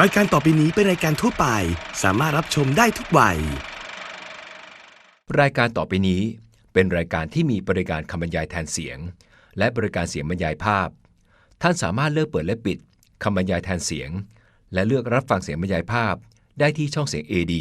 รายการต่อไปนี้เป็นรายการทั่วไป สามารถรับชมได้ทุกวัย รายการต่อไปนี้เป็นรายการที่มีบริการคำบรรยายแทนเสียง และบริการเสียงบรรยายภาพ ท่านสามารถเลือกเปิดและปิดคำบรรยายแทนเสียง และเลือกรับฟังเสียงบรรยายภาพ ได้ที่ช่องเสียง AD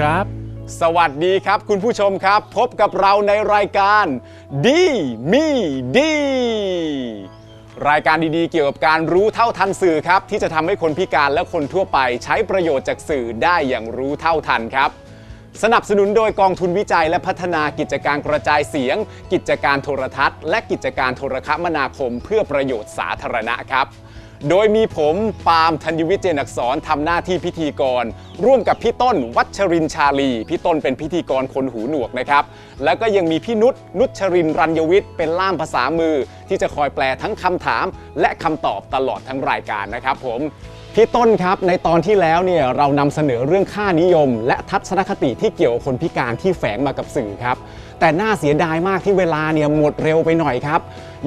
ครับ สวัสดีครับคุณผู้ชมครับ พบกับเราในรายการดีมีดีรายการดีๆ เกี่ยวกับการรู้เท่าทันสื่อครับ ที่จะทำให้คนพิการและคนทั่วไปใช้ประโยชน์จากสื่อได้อย่างรู้เท่าทันครับ สนับสนุนโดยกองทุนวิจัยและพัฒนากิจการกระจายเสียง กิจการโทรทัศน์ และกิจการโทรคมนาคม เพื่อประโยชน์สาธารณะครับ โดยมีผมปาล์มธัญวิทย์เจนอักษรทำหน้าที่พิธีกร ร่วมกับพี่ต้นวัชรินชาลี พี่ต้นเป็นพิธีกรคนหูหนวกนะครับ แล้วก็ยังมีพี่นุชนุชรินรัญยวิทย์เป็นล่ามภาษามือ ที่จะคอยแปลทั้งคำถาม และคำตอบตลอดทั้งรายการนะครับผมพี่ต้นครับในตอนที่แล้วเนี่ยเรานำเสนอเรื่องค่านิยม และทัศนคติที่เกี่ยวกับคนพิการที่แฝงมากับสื่อครับ แต่น่าเสียดายมากที่เวลาเนี่ยหมดเร็วไปหน่อยครับ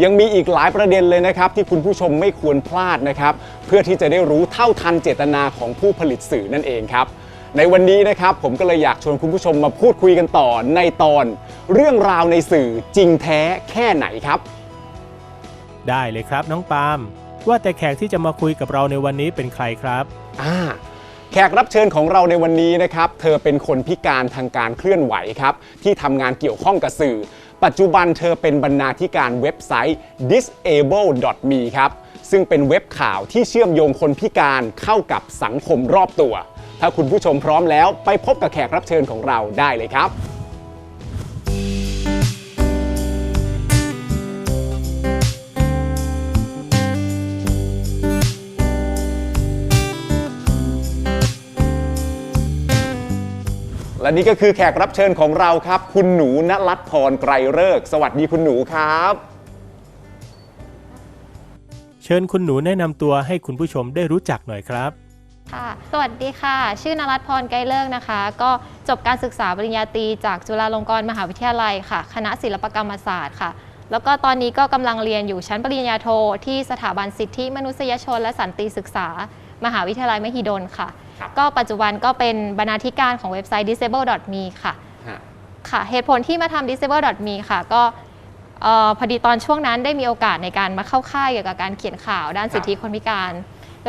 ยังมีอีกหลายประเด็นเลยนะครับ ที่คุณผู้ชมไม่ควรพลาดนะครับ เพื่อที่จะได้รู้เท่าทันเจตนาของผู้ผลิตสื่อนั่นเองครับ ในวันนี้นะครับผมก็เลยอยากชวนคุณผู้ชมมาพูดคุยกันต่อในตอน เรื่องราวในสื่อจริงแท้แค่ไหนครับ ได้เลยครับน้องปาล์มว่าแต่แขกที่จะมาคุยกับเราในวันนี้เป็นใครครับอ่าแขกรับเชิญของเราในวันนี้นะครับ เธอเป็นคนพิการทางการเคลื่อนไหวครับ ที่ทำงานเกี่ยวข้องกับสื่อ ปัจจุบันเธอเป็นบรรณาธิการเว็บไซต์ disable.me ครับ ซึ่งเป็นเว็บข่าวที่เชื่อมโยงคนพิการเข้ากับสังคมรอบตัว ถ้าคุณผู้ชมพร้อมแล้วไปพบกับแขกรับเชิญของเราได้เลยครับ และนี่ก็คือแขกรับเชิญของเราครับ คุณหนูณรัตน์พรไกรเลิกษ์สวัสดีคุณหนูครับ เชิญคุณหนูแนะนำตัวให้คุณผู้ชมได้รู้จักหน่อยครับ ค่ะ สวัสดีค่ะ ชื่อนรัตน์พรไกรเลิกษ์นะคะ ก็จบการศึกษาปริญญาตรีจากจุฬาลงกรณ์มหาวิทยาลัยค่ะ คณะศิลปกรรมศาสตร์ค่ะ แล้วก็ตอนนี้ก็กำลังเรียนอยู่ชั้นปริญญาโทที่สถาบันสิทธิมนุษยชน และสันติศึกษา มหาวิทยาลัยมหิดลค่ะครับ ก็ปัจจุบันก็เป็นบรรณาธิการของเว็บไซต์ disable.me ค่ะค่ะ เหตุผลที่มาทำ disable.me ค่ะ ก็เอ่อพอดีตอนช่วงนั้นได้มีโอกาสในการมาเข้าค่ายเกี่ยวกับการเขียนข่าวด้านสิทธิคนพิการ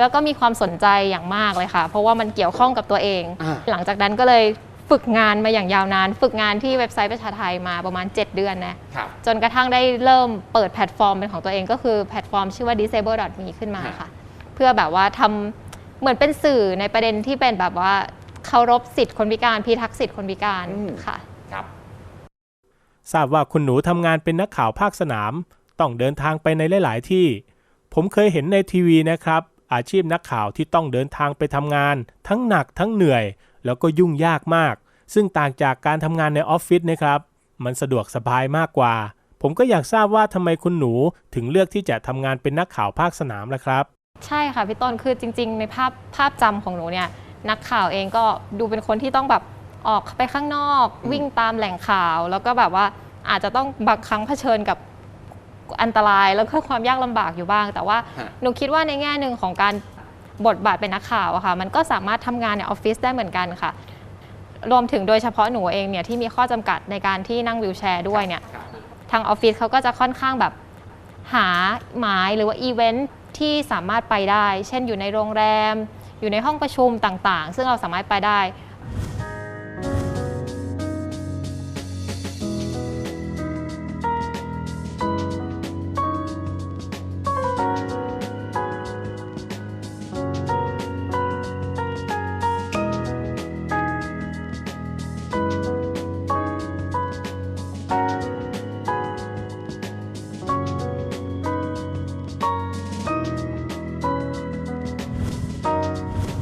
แล้วก็มีความสนใจอย่างมากเลยค่ะ เพราะว่ามันเกี่ยวข้องกับตัวเองอ่าหลังจากนั้นก็เลยฝึกงานมาอย่างยาวนาน ฝึกงานที่เว็บไซต์ประชาไทยมาประมาณ 7 เดือนนะครับจนกระทั่งได้เริ่มเปิดแพลตฟอร์มเป็นของตัวเองก็คือแพลตฟอร์มชื่อว่า disable.me ขึ้นมาค่ะ เพื่อแบบว่าทำ เหมือนเป็นสื่อในประเด็นที่เป็นแบบว่าเคารพสิทธิคนพิการพิทักษ์สิทธิคนพิการอืม ค่ะ ครับ ทราบว่าคุณหนูทำงานเป็นนักข่าวภาคสนาม ต้องเดินทางไปในหลาย ๆ ที่ ผมเคยเห็นในทีวีนะครับ อาชีพนักข่าวที่ต้องเดินทางไปทำงาน ทั้งหนักทั้งเหนื่อย แล้วก็ยุ่งยากมาก ซึ่งต่างจากการทำงานในออฟฟิศนะครับ มันสะดวกสบายมากกว่า ผมก็อยากทราบว่าทำไมคุณหนูถึงเลือกที่จะทำงานเป็นนักข่าวภาคสนามล่ะครับ ใช่ค่ะพี่ต้นคือจริง ๆ ในภาพภาพจำของหนูเนี่ยนักข่าวเองก็ดูเป็นคนที่ต้องแบบออกไปข้างนอก วิ่งตามแหล่งข่าว แล้วก็แบบว่าอาจจะต้องบางครั้งเผชิญกับอันตรายแล้วก็ความยากลำบากอยู่บ้าง แต่ว่าฮะ หนูคิดว่าในแง่หนึ่งของการบทบาทเป็นนักข่าวอะค่ะ มันก็สามารถทำงานในออฟฟิศได้เหมือนกันค่ะ รวมถึงโดยเฉพาะหนูเองเนี่ยที่มีข้อจำกัดในการที่นั่งวิวแชร์ด้วยเนี่ยทางออฟฟิศเขาก็จะค่อนข้างแบบหาหมายหรือว่าอีเวนท์ ที่สามารถไปได้ เช่นอยู่ในโรงแรม อยู่ในห้องประชุมต่างๆ ซึ่งเราสามารถไปได้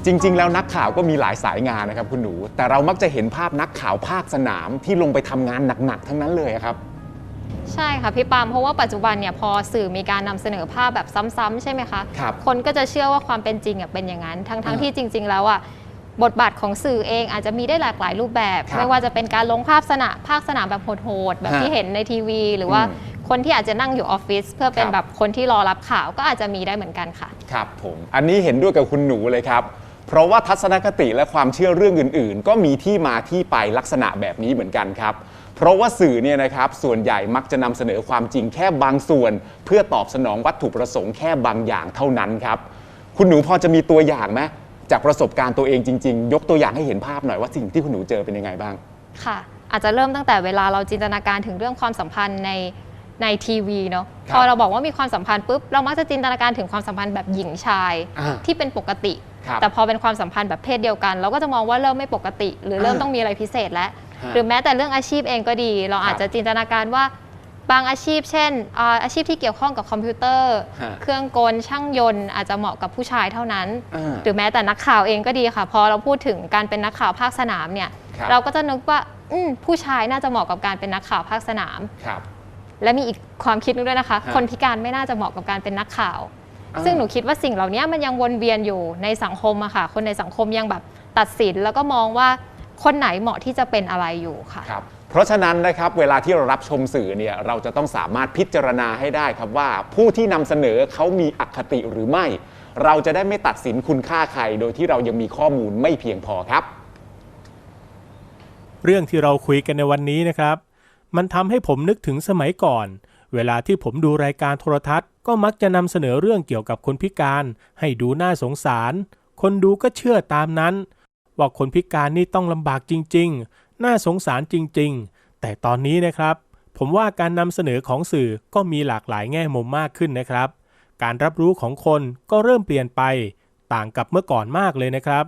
จริง ๆ แล้วนักข่าวก็มีหลายสายงานนะครับคุณหนู แต่เรามักจะเห็นภาพนักข่าวภาคสนามที่ลงไปทำงานหนัก ๆ ทั้งนั้นเลยอะครับ ใช่ค่ะพี่ปาล์มเพราะว่าปัจจุบันเนี่ยพอสื่อมีการนำเสนอภาพแบบซ้ำๆใช่ไหมคะครับคนก็จะเชื่อว่าความเป็นจริงอะเป็นอย่างนั้น ทั้งอ่าๆที่จริง ๆ แล้วอะบทบาทของสื่อเองอาจจะมีได้หลากหลายรูปแบบ ครับไม่ว่าจะเป็นการลงภาพสนามภาคสนามแบบโหดๆแบบฮะที่เห็นในทีวี หรือว่าอืมคนที่อาจจะนั่งอยู่ออฟฟิศเพื่อเป็ครับนแบบคนที่รอรับข่าวก็อาจจะมีได้เหมือนกันค่ะ ครับผม อันนี้เห็นด้วยกับคุณหนูเลยครับ เพราะว่าทัศนคติและความเชื่อเรื่องอื่น ๆ ก็มีที่มาที่ไปลักษณะแบบนี้เหมือนกันครับ เพราะว่าสื่อเนี่ยนะครับส่วนใหญ่มักจะนำเสนอความจริงแค่บางส่วน เพื่อตอบสนองวัตถุประสงค์แค่บางอย่างเท่านั้นครับคุณหนูพอจะมีตัวอย่างไหมจากประสบการณ์ตัวเองจริง ๆ ยกตัวอย่างให้เห็นภาพหน่อยว่าสิ่งที่คุณหนูเจอเป็นยังไงบ้างค่ะ อาจจะเริ่มตั้งแต่เวลาเราจินตนาการถึงเรื่องความสัมพันธ์ใน ในทีวีเนาะครับพอเราบอกว่ามีความสัมพันธ์ปุ๊บเรามักจะจินตนาการถึงความสัมพันธ์แบบหญิงชายอ่าที่เป็นปกติครับแต่พอเป็นความสัมพันธ์แบบเพศเดียวกัน เราก็จะมองว่าเริ่มไม่ปกติ หรือเริ่มอ่าต้องมีอะไรพิเศษแล้วฮะหรือแม้แต่เรื่องอาชีพเองก็ดี เราอาจครับจะจินตนาการว่าบางอาชีพ เช่นอ่าอาชีพที่เกี่ยวข้องกับคอมพิวเตอร์ฮะเครื่องกลช่างยนต์อาจจะเหมาะกับผู้ชายเท่านั้นอ่าหรือแม้แต่นักข่าวเองก็ดีค่ะ พอเราพูดถึงการเป็นนักข่าวภาคสนามเนี่ยครับเราก็จะนึกว่าอืมผู้ชายน่าจะเหมาะกับการเป็นนักข่าวภาคสนามครับ และมีอีกความคิดนึงด้วยนะคะฮะคนพิการไม่น่าจะเหมาะกับการเป็นนักข่าวอ่าซึ่งหนูคิดว่าสิ่งเหล่านี้มันยังวนเวียนอยู่ในสังคมอะค่ะ คนในสังคมยังแบบตัดสินแล้วก็มองว่าคนไหนเหมาะที่จะเป็นอะไรอยู่ค่ะครับเพราะฉะนั้นนะครับเวลาที่เรารับชมสื่อเนี่ยเราจะต้องสามารถพิจารณาให้ได้ครับว่า ผู้ที่นำเสนอเขามีอคติหรือไม่ เราจะได้ไม่ตัดสินคุณค่าใคร โดยที่เรายังมีข้อมูลไม่เพียงพอครับ เรื่องที่เราคุยกันในวันนี้นะครับ มันทำให้ผมนึกถึงสมัยก่อน เวลาที่ผมดูรายการโทรทัศน์ ก็มักจะนำเสนอเรื่องเกี่ยวกับคนพิการ ให้ดูน่าสงสาร คนดูก็เชื่อตามนั้น ว่าคนพิการนี่ต้องลำบากจริง ๆ น่าสงสารจริง ๆ แต่ตอนนี้นะครับ ผมว่าการนำเสนอของสื่อก็มีหลากหลายแง่มุมมากขึ้นนะครับ การรับรู้ของคนก็เริ่มเปลี่ยนไป ต่างกับเมื่อก่อนมากเลยนะครับ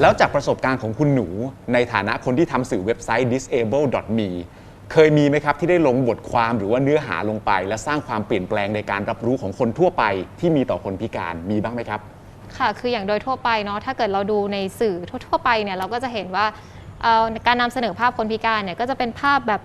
แล้วจากประสบการณ์ของคุณหนูในฐานะคนที่ทำสื่อเว็บไซต์ disable.me เคยมีไหมครับที่ได้ลงบทความหรือว่าเนื้อหาลงไป และสร้างความเปลี่ยนแปลงในการรับรู้ของคนทั่วไปที่มีต่อคนพิการมีบ้างไหมครับ ค่ะคืออย่างโดยทั่วไปเนาะถ้าเกิดเราดูในสื่อทั่วๆไปเนี่ยเราก็จะเห็นว่าเอ่อการนำเสนอภาพคนพิการเนี่ยก็จะเป็นภาพแบบ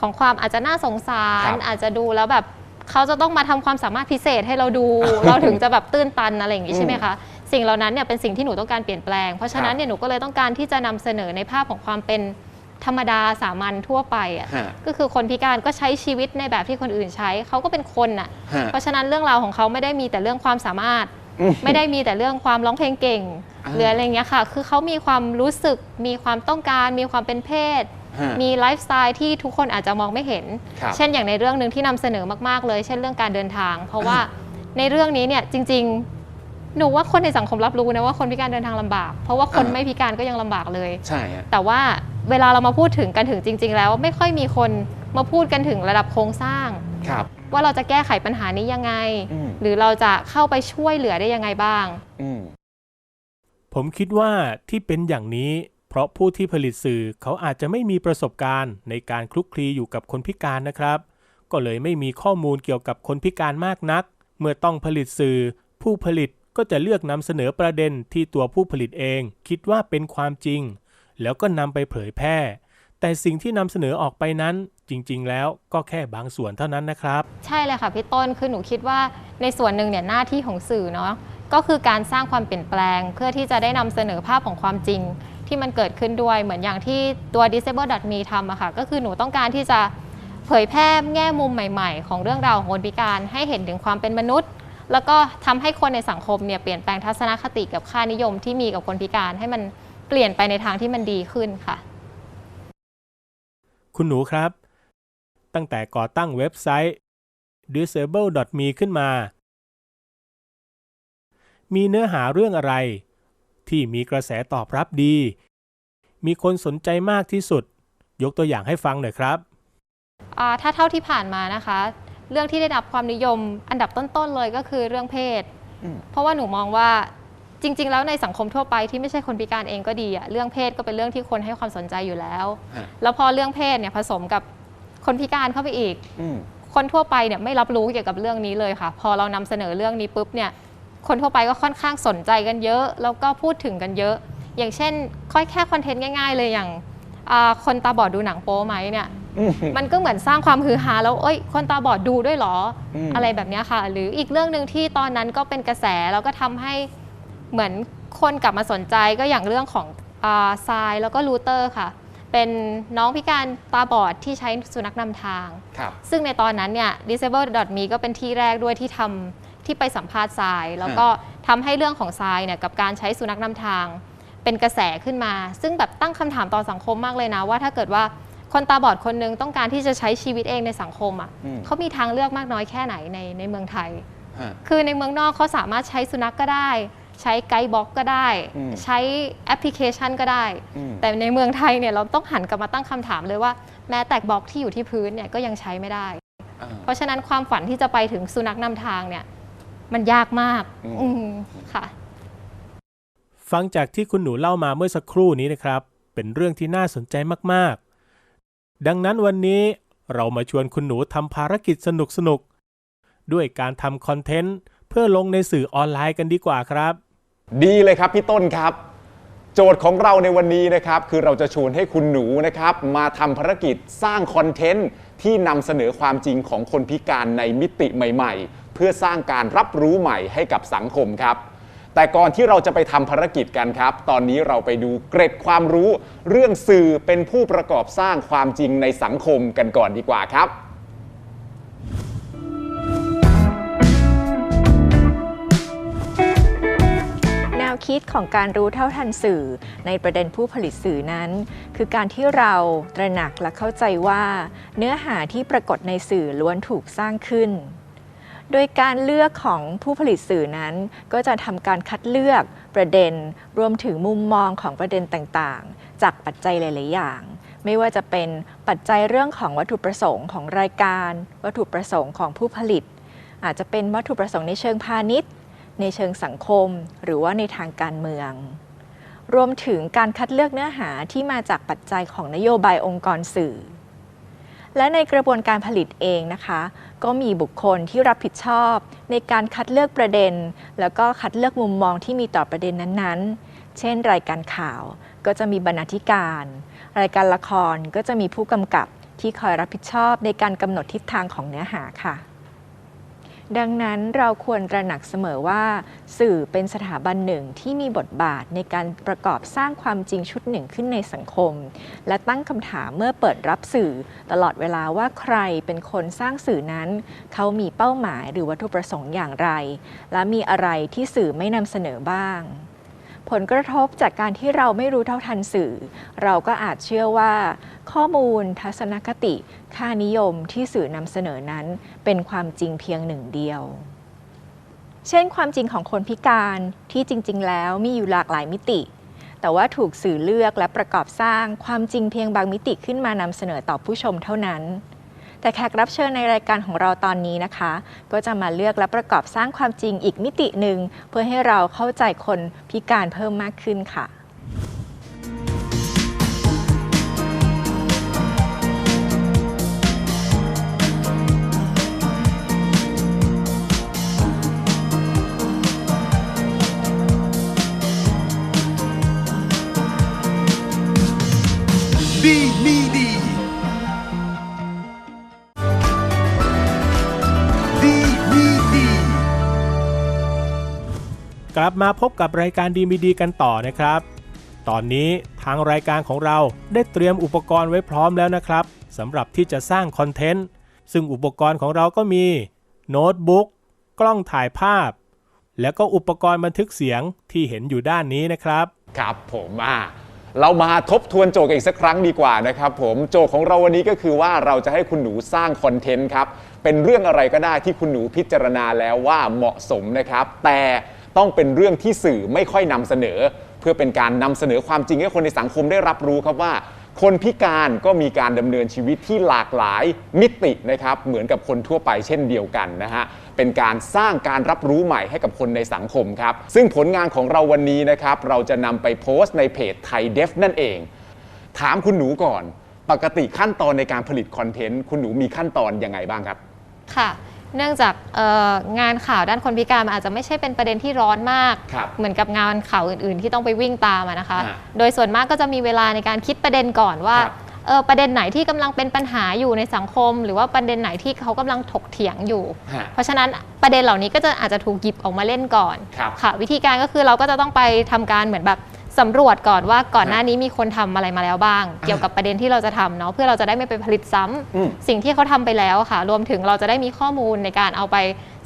ของความอาจจะน่าสงสารครับอาจจะดูแล้วแบบเขาจะต้องมาทำความสามารถพิเศษให้เราดู เราถึงจะแบบตื้นตันอะไรอย่างงี้ใช่ไหมคะ สิ่งเหล่านั้นเนี่ยเป็นสิ่งที่หนูต้องการเปลี่ยนแปลง เพราะฉะนั้นเนี่ยหนูก็เลยต้องการที่จะนำเสนอในภาพของความเป็นธรรมดาสามัญทั่วไปอะฮะก็คือคนพิการก็ใช้ชีวิตในแบบที่คนอื่นใช้เขาก็เป็นคนน่ะฮะเพราะฉะนั้นเรื่องราวของเขาไม่ได้มีแต่เรื่องความสามารถอืมไม่ได้มีแต่เรื่องความร้องเพลงเก่งอ่าหรืออะไรเงี้ยค่ะ คือเขามีความรู้สึกมีความต้องการ มีความเป็นเพศฮะมีไลฟ์สไตล์ที่ทุกคนอาจจะมองไม่เห็นครับเช่นอย่างในเรื่องหนึ่งที่นำเสนอมากๆเลย เช่นเรื่องการเดินทาง เพราะว่าในเรื่องนี้เนี่ยจริง ๆ หนูว่าคนในสังคมรับรู้นะว่าคนพิการเดินทางลำบาก เพราะว่าคนอ่าไม่พิการก็ยังลำบากเลยใช่ฮะแต่ว่าเวลาเรามาพูดถึงกันถึงจริง ๆ แล้ว ไม่ค่อยมีคนมาพูดกันถึงระดับโครงสร้างครับว่าเราจะแก้ไขปัญหานี้ยังไงอืมหรือเราจะเข้าไปช่วยเหลือได้ยังไงบ้างอืมผมคิดว่าที่เป็นอย่างนี้ เพราะผู้ที่ผลิตสื่อเขาอาจจะไม่มีประสบการณ์ในการคลุกคลีอยู่กับคนพิการนะครับ ก็เลยไม่มีข้อมูลเกี่ยวกับคนพิการมากนัก เมื่อต้องผลิตสื่อ ผู้ผลิต ก็จะเลือกนำเสนอประเด็นที่ตัวผู้ผลิตเอง คิดว่าเป็นความจริง แล้วก็นำไปเผยแพร่ แต่สิ่งที่นำเสนอออกไปนั้นจริง ๆ แล้วก็แค่บางส่วนเท่านั้นนะครับ ใช่เลยค่ะพี่ต้นคือหนูคิดว่าในส่วนหนึ่งเนี่ยหน้าที่ของสื่อเนาะก็คือการสร้างความเปลี่ยนแปลง เพื่อที่จะได้นำเสนอภาพของความจริงที่มันเกิดขึ้นด้วยเหมือนอย่างที่ตัว disable.me ทำอะค่ะ ก็คือหนูต้องการที่จะเผยแพร่แง่มุมใหม่ ๆ ของเรื่องราวของคนพิการให้เห็นถึงความเป็นมนุษย์ แล้วก็ทำให้คนในสังคมเนี่ยเปลี่ยนแปลงทัศนคติกับค่านิยมที่มีกับคนพิการให้มันเปลี่ยนไปในทางที่มันดีขึ้นค่ะ คุณหนูครับ ตั้งแต่ก่อตั้งเว็บไซต์ disable.me ขึ้นมา มีเนื้อหาเรื่องอะไร ที่มีกระแสตอบรับดี มีคนสนใจมากที่สุด ยกตัวอย่างให้ฟังหน่อยครับอ่าถ้าเท่าที่ผ่านมานะคะ เรื่องที่ได้รับความนิยมอันดับต้นๆเลยก็คือเรื่องเพศอืมเพราะว่าหนูมองว่าจริง ๆ แล้วในสังคมทั่วไปที่ไม่ใช่คนพิการเองก็ดีอะเรื่องเพศก็เป็นเรื่องที่คนให้ความสนใจอยู่แล้วฮะแล้วพอเรื่องเพศเนี่ยผสมกับคนพิการเข้าไปอีกอืมคนทั่วไปเนี่ยไม่รับรู้เกี่ยวกับเรื่องนี้เลยค่ะ พอเรานำเสนอเรื่องนี้ปุ๊บเนี่ยคนทั่วไปก็ค่อนข้างสนใจกันเยอะ แล้วก็พูดถึงกันเยอะ อย่างเช่นค่อยแค่คอนเทนต์ง่าย ๆ เลยอย่างอ่าคนตาบอดดูหนังโป๊ไหมเนี่ยอื มมันก็เหมือนสร้างความฮือฮาแล้วเอ้ย คนตาบอดดูด้วยเหรออืมอะไรแบบเนี้ยค่ะ หรืออีกเรื่องหนึ่งที่ตอนนั้นก็เป็นกระแสแล้วก็ทำให้เหมือนคนกลับมาสนใจก็อย่างเรื่องของอาทรายแล้วก็รูเตอร์ค่ะ เป็นน้องพิการตาบอดที่ใช้สุนัขนำทางครับซึ่งในตอนนั้นเนี่ย disable.me ก็เป็นที่แรกด้วยที่ทำที่ไปสัมภาษณ์ทราย แล้วก็ทำให้เรื่องของทรายเนี่ยกับการใช้สุนัขนำทาง เป็นกระแสขึ้นมา ซึ่งแบบตั้งคำถามต่อสังคมมากเลยนะว่าถ้าเกิดว่า คนตาบอดคนหนึงต้องการที่จะใช้ชีวิตเองในสังคมอะอืม เขามีทางเลือกมากน้อยแค่ไหนในในเมืองไทย ฮะ คือในเมืองนอกเขาสามารถใช้สุนัขกก็ได้ ใช้ไกด์บล็อกก็ได้ อืมใช้แอปพลิเคชันก็ได้ อืม แต่ในเมืองไทยเนี่ยเราต้องหันกลับมาตั้งคำถามเลยว่าแม้แต่บล็อกที่อยู่ที่พื้นเนี่ยก็ยังใช้ไม่ได้ อ่า เพราะฉะนั้นความฝันที่จะไปถึงสุนัขนำทางเนี่ยมันยากมากอืม อืมค่ะ ฟังจากที่คุณหนูเล่ามาเมื่อสักครู่นี้นะครับ เป็นเรื่องที่น่าสนใจมากๆ ดังนั้นวันนี้เรามาชวนคุณหนูทำภารกิจสนุกๆด้วยการทำคอนเทนต์เพื่อลงในสื่อออนไลน์กันดีกว่าครับ ดีเลยครับพี่ต้นครับ โจทย์ของเราในวันนี้นะครับ คือเราจะชวนให้คุณหนูนะครับ มาทำภารกิจสร้างคอนเทนต์ที่นำเสนอความจริงของคนพิการในมิติใหม่ ๆ เพื่อสร้างการรับรู้ใหม่ให้กับสังคมครับ แต่ก่อนที่เราจะไปทำภารกิจกันครับ ตอนนี้เราไปดูเกร็ดความรู้ เรื่องสื่อเป็นผู้ประกอบสร้างความจริงในสังคมกันก่อนดีกว่าครับ แนวคิดของการรู้เท่าทันสื่อในประเด็นผู้ผลิตสื่อนั้น คือการที่เราตระหนักและเข้าใจว่า เนื้อหาที่ปรากฏในสื่อล้วนถูกสร้างขึ้น โดยการเลือกของผู้ผลิตสื่อนั้น ก็จะทำการคัดเลือกประเด็น รวมถึงมุมมองของประเด็นต่างๆ จากปัจจัยหลาย ๆ อย่าง ไม่ว่าจะเป็นปัจจัยเรื่องของวัตถุประสงค์ของรายการ วัตถุประสงค์ของผู้ผลิต อาจจะเป็นวัตถุประสงค์ในเชิงพาณิชย์ ในเชิงสังคม หรือว่าในทางการเมือง รวมถึงการคัดเลือกเนื้อหาที่มาจากปัจจัยของนโยบายองค์กรสื่อ และในกระบวนการผลิตเองนะคะ ก็มีบุคคลที่รับผิดชอบ ในการคัดเลือกประเด็น แล้วก็คัดเลือกมุมมองที่มีต่อประเด็นนั้นๆ เช่น รายการข่าวก็จะมีบรรณาธิการ รายการละครก็จะมีผู้กำกับที่คอยรับผิดชอบในการกำหนดทิศทางของเนื้อหาค่ะ ดังนั้นเราควรตระหนักเสมอว่า สื่อเป็นสถาบันหนึ่งที่มีบทบาทในการประกอบสร้างความจริงชุดหนึ่งขึ้นในสังคม และตั้งคำถามเมื่อเปิดรับสื่อ ตลอดเวลาว่าใครเป็นคนสร้างสื่อนั้น เขามีเป้าหมายหรือวัตถุประสงค์อย่างไร และมีอะไรที่สื่อไม่นำเสนอบ้าง ผลกระทบจากการที่เราไม่รู้เท่าทันสื่อ เราก็อาจเชื่อว่า ข้อมูลทัศนคติ ค่านิยมที่สื่อนำเสนอนั้น เป็นความจริงเพียงหนึ่งเดียว เช่นความจริงของคนพิการที่จริง ๆ แล้วมีอยู่หลากหลายมิติ แต่ว่าถูกสื่อเลือกและประกอบสร้างความจริงเพียงบางมิติขึ้นมานำเสนอต่อผู้ชมเท่านั้น แต่แขกรับเชิญในรายการของเราตอนนี้นะคะ ก็จะมาเลือกและประกอบสร้างความจริงอีกมิติหนึ่งเพื่อให้เราเข้าใจคนพิการเพิ่มมากขึ้นค่ะ กลับมาพบกับรายการดีมีดีกันต่อนะครับ ตอนนี้ทางรายการของเราได้เตรียมอุปกรณ์ไว้พร้อมแล้วนะครับสำหรับที่จะสร้างคอนเทนต์ ซึ่งอุปกรณ์ของเราก็มีโน้ตบุ๊กกล้องถ่ายภาพ แล้วก็อุปกรณ์บันทึกเสียงที่เห็นอยู่ด้านนี้นะครับ ครับผมอะเรามาทบทวนโจทย์กันอีกสักครั้งดีกว่านะครับผมโจทย์ของเราวันนี้ก็คือว่าเราจะให้คุณหนูสร้างคอนเทนต์ครับเป็นเรื่องอะไรก็ได้ที่คุณหนูพิจารณาแล้วว่าเหมาะสมนะครับ แต่ ต้องเป็นเรื่องที่สื่อไม่ค่อยนำเสนอ เพื่อเป็นการนำเสนอความจริงให้คนในสังคมได้รับรู้ครับว่า คนพิการก็มีการดำเนินชีวิตที่หลากหลายมิตินะครับเหมือนกับคนทั่วไปเช่นเดียวกันนะฮะเป็นการสร้างการรับรู้ใหม่ให้กับคนในสังคมครับซึ่งผลงานของเราวันนี้นะครับเราจะนำไปโพสต์ในเพจไทยเดฟนั่นเอง ถามคุณหนูก่อน ปกติขั้นตอนในการผลิตคอนเทนต์คุณหนูมีขั้นตอนยังไงบ้างครับ ค่ะ เนื่องจากเอ่องานข่าวด้านคนพิการมันอาจจะไม่ใช่เป็นประเด็นที่ร้อนมากครับเหมือนกับงานข่าวอื่น ๆ ที่ต้องไปวิ่งตามอะนะคะฮะโดยส่วนมากก็จะมีเวลาในการคิดประเด็นก่อนว่าครับเออประเด็นไหนที่กำลังเป็นปัญหาอยู่ในสังคม หรือว่าประเด็นไหนที่เขากำลังถกเถียงอยู่ฮะเพราะฉะนั้นประเด็นเหล่านี้ก็จะอาจจะถูกหยิบออกมาเล่นก่อนครับค่ะ วิธีการก็คือเราก็จะต้องไปทำการเหมือนแบบ สำรวจก่อนว่าก่อนหน้านี้มีคนทำอะไรมาแล้วบ้าง เกี่ยวกับประเด็นที่เราจะทำเนาะเพื่อเราจะได้ไม่ไปผลิตซ้ำอืม สิ่งที่เขาทำไปแล้วค่ะ รวมถึงเราจะได้มีข้อมูลในการเอาไป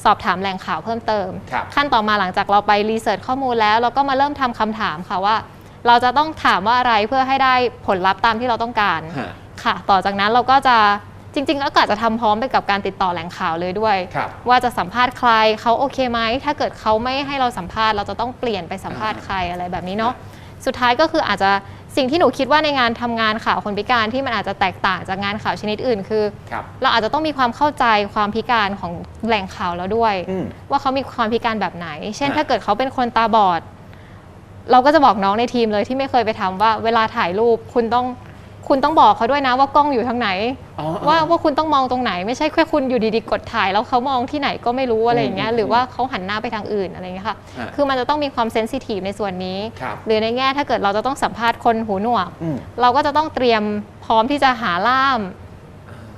สอบถามแหล่งข่าวเพิ่มเติม ครับ ขั้นต่อมาหลังจากเราไปรีเสิร์ชข้อมูลแล้ว เราก็มาเริ่มทำคำถามค่ะว่า เราจะต้องถามว่าอะไรเพื่อให้ได้ผลลัพธ์ตามที่เราต้องการ ฮะ ค่ะ ต่อจากนั้นเราก็จะจริงๆ แล้วก็อาจจะทำพร้อมไปกับการติดต่อแหล่งข่าวเลยด้วย ครับ ว่าจะสัมภาษณ์ใครเขาโอเคไหม ถ้าเกิดเขาไม่ให้เราสัมภาษณ์ เราจะต้องเปลี่ยนไปสัมภาษณ์ใครอะไรแบบนี้เนาะ สุดท้ายก็คืออาจจะสิ่งที่หนูคิดว่าในงานทำงานข่าวคนพิการที่มันอาจจะแตกต่างจากงานข่าวชนิดอื่น คือครับเราอาจจะต้องมีความเข้าใจความพิการของแหล่งข่าวแล้วด้วยอืมว่าเขามีความพิการแบบไหน เช่นฮะถ้าเกิดเขาเป็นคนตาบอด เราก็จะบอกน้องในทีมเลยที่ไม่เคยไปทำว่า เวลาถ่ายรูปคุณต้องคุณต้องบอกเขาด้วยนะว่ากล้องอยู่ทางไหนอ๋อ ว่าว่าคุณต้องมองตรงไหน ไม่ใช่แค่คุณอยู่ดีๆกดถ่ายแล้วเขามองที่ไหนก็ไม่รู้อะไรอย่างเงี้ยอืมหรือว่าเขาหันหน้าไปทางอื่นอะไรอย่างเงี้ยค่ะฮะคือมันจะต้องมีความเซนซิทีฟในส่วนนี้ครับหรือในแง่ถ้าเกิดเราจะต้องสัมภาษณ์คนหูหนวกอืมเราก็จะต้องเตรียมพร้อมที่จะหาล่าม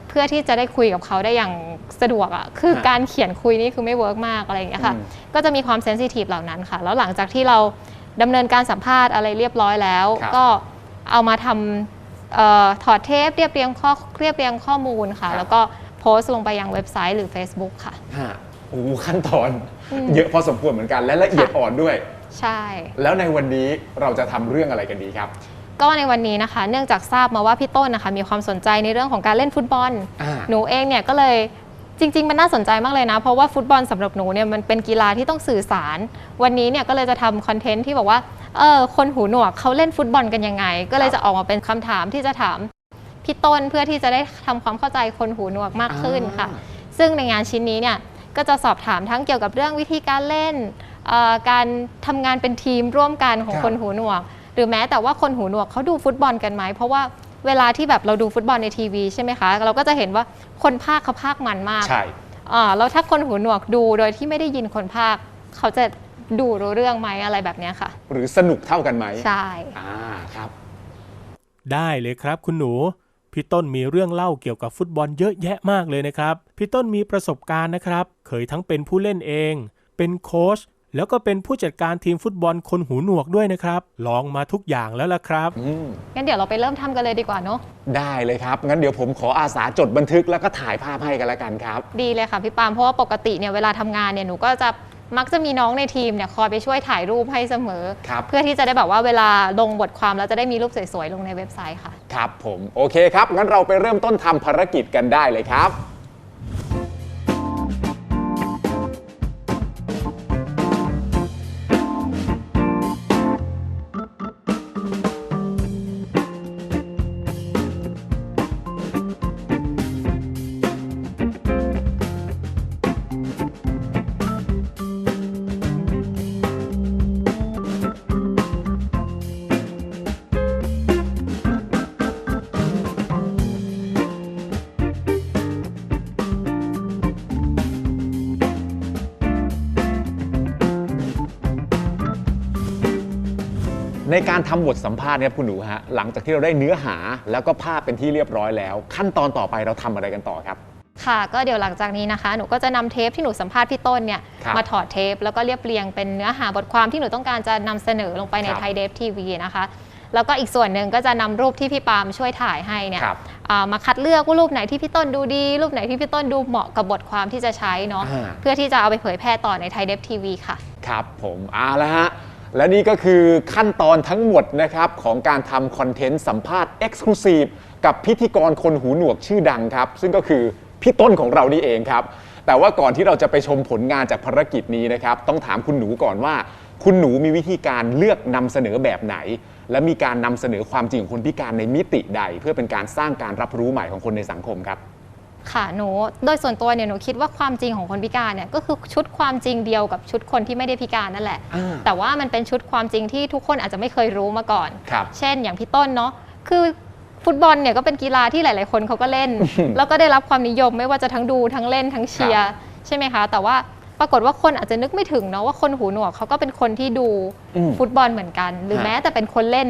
เพื่อที่จะได้คุยกับเขาได้อย่างสะดวกอะ่ะคือฮะการเขียนคุยนี่คือไม่เวิร์กมากอะไรอย่างเงี้ยค่ะอืมก็จะมีความเซนซิทีฟเหล่านั้นค่ะ แล้วหลังจากที่เราดำเนินการสัมภาษณ์อะไรเรียบร้อยแล้วครับก็เอามาทำเออ ถอดเทปเรียบเรียงข้อเรียบเรียงข้อมูลค่ะ แล้วก็โพสต์ลงไปยังเว็บไซต์หรือ Facebook ค่ะฮะโอ้โหขั้นตอนอืมเยอะพอสมควรเหมือนกันและละเอียดค่ะอ่อนด้วย ใช่ แล้วในวันนี้เราจะทำเรื่องอะไรกันดีครับ ก็ในวันนี้นะคะ เนื่องจากทราบมาว่าพี่ต้นนะคะ มีความสนใจในเรื่องของการเล่นฟุตบอลอ่าหนูเองเนี่ยก็เลยจริง ๆ มันน่าสนใจมากเลยนะ เพราะว่าฟุตบอลสำหรับหนูเนี่ยมันเป็นกีฬาที่ต้องสื่อสาร วันนี้เนี่ยก็เลยจะทำคอนเทนต์ที่บอกว่า เออคนหูหนวกเขาเล่นฟุตบอลกันยังไง ก็เลยจะออกมาเป็นคำถามที่จะถามพี่ต้นเพื่อที่จะได้ทำความเข้าใจคนหูหนวกมากขึ้นค่ะ อ่า ซึ่งในงานชิ้นนี้เนี่ยก็จะสอบถามทั้งเกี่ยวกับเรื่องวิธีการเล่นเอ่อการทำงานเป็นทีมร่วมกันของครับ คนหูหนวก หรือแม้แต่ว่าคนหูหนวกเขาดูฟุตบอลกันไหมเพราะว่าเวลาที่แบบเราดูฟุตบอลในทีวีใช่ไหมคะ เราก็จะเห็นว่าคนภาคเขาภาคมันมาก ใช่ อ่าแล้วถ้าคนหูหนวกดูโดยที่ไม่ได้ยินคนภาค เขาจะ ดูรู้เรื่องไหมอะไรแบบเนี้ยค่ะ หรือสนุกเท่ากันไหมใช่ อ่าครับ ได้เลยครับคุณหนู พี่ต้นมีเรื่องเล่าเกี่ยวกับฟุตบอลเยอะแยะมากเลยนะครับ พี่ต้นมีประสบการณ์นะครับ เคยทั้งเป็นผู้เล่นเอง เป็นโค้ชแล้วก็เป็นผู้จัดการทีมฟุตบอลคนหูหนวกด้วยนะครับ ลองมาทุกอย่างแล้วล่ะครับ อืม งั้นเดี๋ยวเราไปเริ่มทำกันเลยดีกว่าเนาะได้เลยครับ งั้นเดี๋ยวผมขออาสาจดบันทึกแล้วก็ถ่ายภาพให้กันแล้วกันครับ ดีเลยค่ะพี่ปาล์มเพราะว่าปกติเนี่ยเวลาทำงานเนี่ยหนูก็จะ มักจะมีน้องในทีมเนี่ยคอยไปช่วยถ่ายรูปให้เสมอ ครับเพื่อที่จะได้แบบว่าเวลาลงบทความแล้วจะได้มีรูปสวยๆลงในเว็บไซต์ค่ะ ครับผม โอเคครับ งั้นเราไปเริ่มต้นทำภารกิจกันได้เลยครับ ในการทำบทสัมภาษณ์เนี่ยคุณหนูฮะหลังจากที่เราได้เนื้อหาแล้วก็ภาพเป็นที่เรียบร้อยแล้ว ขั้นตอนต่อไปเราทำอะไรกันต่อครับ ค่ะ ก็เดี๋ยวหลังจากนี้นะคะ หนูก็จะนำเทปที่หนูสัมภาษณ์พี่ต้นเนี่ยครับมาถอดเทป แล้วก็เรียบเรียงเป็นเนื้อหาบทความที่หนูต้องการจะนำเสนอลงไปในครับไทยเดฟทีวีนะคะ แล้วก็อีกส่วนหนึ่งก็จะนำรูปที่พี่ปาล์มช่วยถ่ายให้เนี่ยครับอ่ามาคัดเลือกว่ารูปไหนที่พี่ต้นดูดี รูปไหนที่พี่ต้นดูเหมาะกับบทความที่จะใช้เนาะอ่า เพื่อที่จะเอาไปเผยแพร่ต่อในไทยเดฟทีวีค่ะ ครับผมเอาละฮะ และนี่ก็คือขั้นตอนทั้งหมดนะครับของการทำคอนเทนต์สัมภาษณ์ Exclusive กับพิธีกรคนหูหนวกชื่อดังครับ ซึ่งก็คือพี่ต้นของเรานี่เองครับ แต่ว่าก่อนที่เราจะไปชมผลงานจากภารกิจนี้นะครับ ต้องถามคุณหนูก่อนว่า คุณหนูมีวิธีการเลือกนำเสนอแบบไหน และมีการนำเสนอความจริงของคนพิการในมิติใด เพื่อเป็นการสร้างการรับรู้ใหม่ของคนในสังคมครับ ค่ะหนูโดยส่วนตัวเนี่ยหนูคิดว่าความจริงของคนพิการเนี่ยก็คือชุดความจริงเดียวกับชุดคนที่ไม่ได้พิการนั่นแหละ อ่าแต่ว่ามันเป็นชุดความจริงที่ทุกคนอาจจะไม่เคยรู้มาก่อน ครับเช่นอย่างพี่ต้นเนาะคือฟุตบอลเนี่ยก็เป็นกีฬาที่หลาย ๆ คนเขาก็เล่น แล้วก็ได้รับความนิยมไม่ว่าจะทั้งดูทั้งเล่นทั้งเชียร์ใช่ไหมคะ แต่ว่าปรากฏว่าคนอาจจะนึกไม่ถึงเนาะว่าคนหูหนวกเขาก็เป็นคนที่ดูอืมฟุตบอลเหมือนกัน หรือฮะ แม้แต่เป็นคนเล่น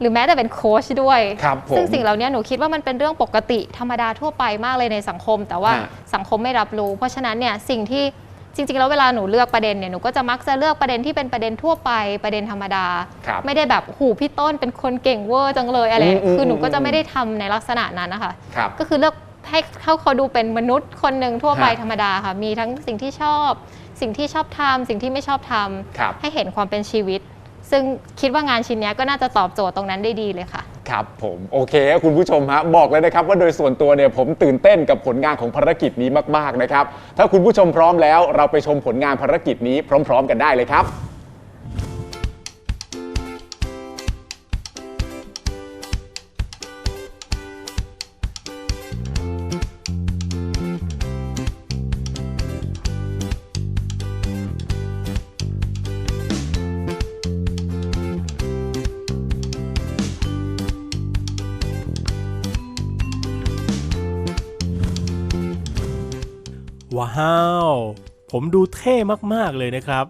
หรือแม้แต่เป็นโค้ชด้วย ครับผมซึ่งสิ่งเหล่านี้หนูคิดว่ามันเป็นเรื่องปกติธรรมดาทั่วไปมากเลยในสังคม แต่ว่าฮะ สังคมไม่รับรู้ เพราะฉะนั้นเนี่ยสิ่งที่จริงๆ แล้วเวลาหนูเลือกประเด็นเนี่ยหนูก็จะมักจะเลือกประเด็นที่เป็นประเด็นทั่วไปประเด็นธรรมดา ครับ ไม่ได้แบบหูพี่ต้นเป็นคนเก่งเวอร์จังเลยอะไร อืมอืมคือหนูก็อืจะมไม่ได้ทำในลักษณะนั้นนะคะ ครับ ก็คือเลือกให้เขาเขาดูเป็นมนุษย์คนหนึ่งทั่วไปฮะ ธรรมดาค่ะ มีทั้งสิ่งที่ชอบ สิ่งที่ชอบทำสิ่งที่ไม่ชอบทำครับ ให้เห็นความเป็นชีวิต ซึ่งคิดว่างานชิ้นนี้ก็น่าจะตอบโจทย์ตรงนั้นได้ดีเลยค่ะ ครับผมโอเคคุณผู้ชมฮะบอกเลยนะครับ ว่าโดยส่วนตัวเนี่ยผมตื่นเต้นกับผลงานของภารกิจนี้มาก ๆ นะครับ ถ้าคุณผู้ชมพร้อมแล้ว เราไปชมผลงานภารกิจนี้พร้อม ๆ กันได้เลยครับ ผมดูเท่มากๆเลยนะครับ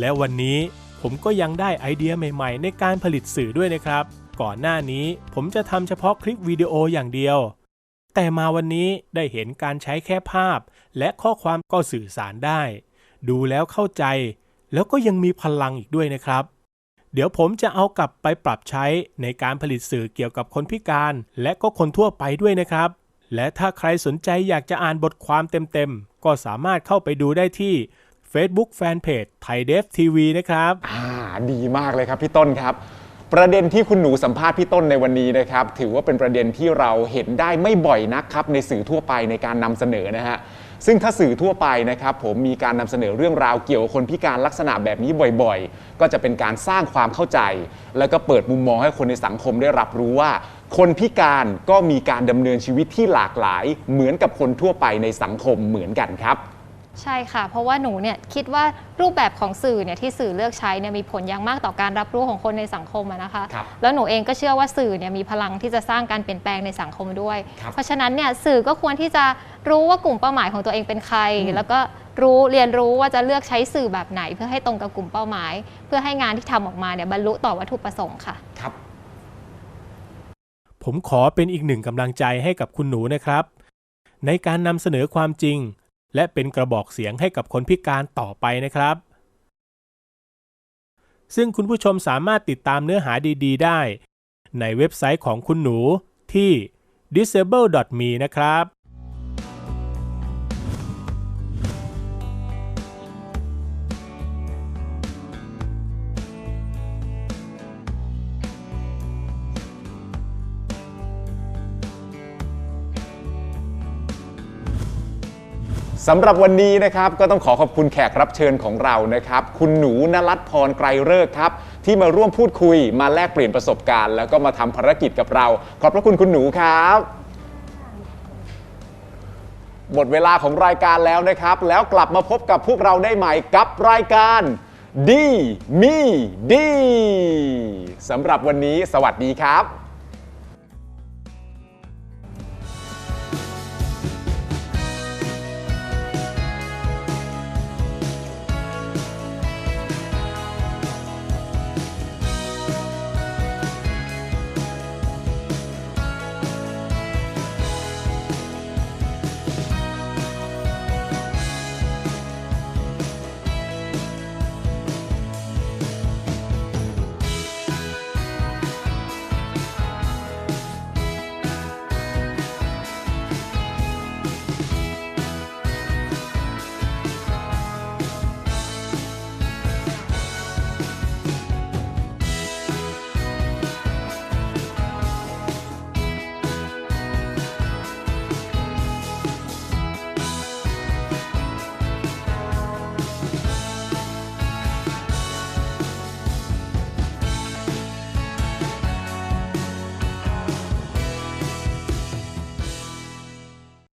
และวันนี้ผมก็ยังได้ไอเดียใหม่ๆ ในการผลิตสื่อด้วยนะครับ ก่อนหน้านี้ผมจะทำเฉพาะคลิปวิดีโออย่างเดียว แต่มาวันนี้ได้เห็นการใช้แค่ภาพ และข้อความก็สื่อสารได้ ดูแล้วเข้าใจ แล้วก็ยังมีพลังอีกด้วยนะครับ เดี๋ยวผมจะเอากลับไปปรับใช้ในการผลิตสื่อเกี่ยวกับคนพิการ และก็คนทั่วไปด้วยนะครับ และถ้าใครสนใจอยากจะอ่านบทความเต็มๆ ก็สามารถเข้าไปดูได้ที่ Facebook Fanpage ไทยเดฟทีวีนะครับ อ่า ดีมากเลยครับพี่ต้นครับ ประเด็นที่คุณหนูสัมภาษณ์พี่ต้นในวันนี้นะครับ ถือว่าเป็นประเด็นที่เราเห็นได้ไม่บ่อยนักครับในสื่อทั่วไปในการนำเสนอนะฮะซึ่งถ้าสื่อทั่วไปนะครับผมมีการนำเสนอเรื่องราวเกี่ยวกับคนพิการลักษณะแบบนี้บ่อยๆ ก็จะเป็นการสร้างความเข้าใจ แล้วก็เปิดมุมมองให้คนในสังคมได้รับรู้ว่า คนพิการก็มีการดำเนินชีวิตที่หลากหลาย เหมือนกับคนทั่วไปในสังคมเหมือนกันครับ ใช่ค่ะ เพราะว่าหนูเนี่ยคิดว่ารูปแบบของสื่อเนี่ยที่สื่อเลือกใช้เนี่ยมีผลอย่างมากต่อการรับรู้ของคนในสังคมอะนะคะ ครับแล้วหนูเองก็เชื่อว่าสื่อเนี่ยมีพลังที่จะสร้างการเปลี่ยนแปลงในสังคมด้วย ครับเพราะฉะนั้นเนี่ยสื่อก็ควรที่จะรู้ว่ากลุ่มเป้าหมายของตัวเองเป็นใคร แล้วก็รู้เรียนรู้ว่าจะเลือกใช้สื่อแบบไหน เพื่อให้ตรงกับกลุ่มเป้าหมาย เพื่อให้งานที่ทำออกมาเนี่ยบรรลุต่อวัตถุประสงค์ค่ะ ครับ ผมขอเป็นอีกหนึ่งกำลังใจให้กับคุณหนูนะครับ ในการนำเสนอความจริง และเป็นกระบอกเสียงให้กับคนพิการต่อไปนะครับ ซึ่งคุณผู้ชมสามารถติดตามเนื้อหาดี ๆ ได้ ในเว็บไซต์ของคุณหนูที่ disable.me นะครับ สำหรับวันนี้นะครับก็ต้องขอขอบคุณแขกรับเชิญของเรานะครับ คุณหนูนรัตพรไกรเลิกษ์ครับ ที่มาร่วมพูดคุยมาแลกเปลี่ยนประสบการณ์ แล้วก็มาทำภารกิจกับเรา ขอบพระคุณคุณหนูครับ หมดเวลาของรายการแล้วนะครับ แล้วกลับมาพบกับพวกเราได้ใหม่กับรายการดีมีดีสำหรับวันนี้สวัสดีครับ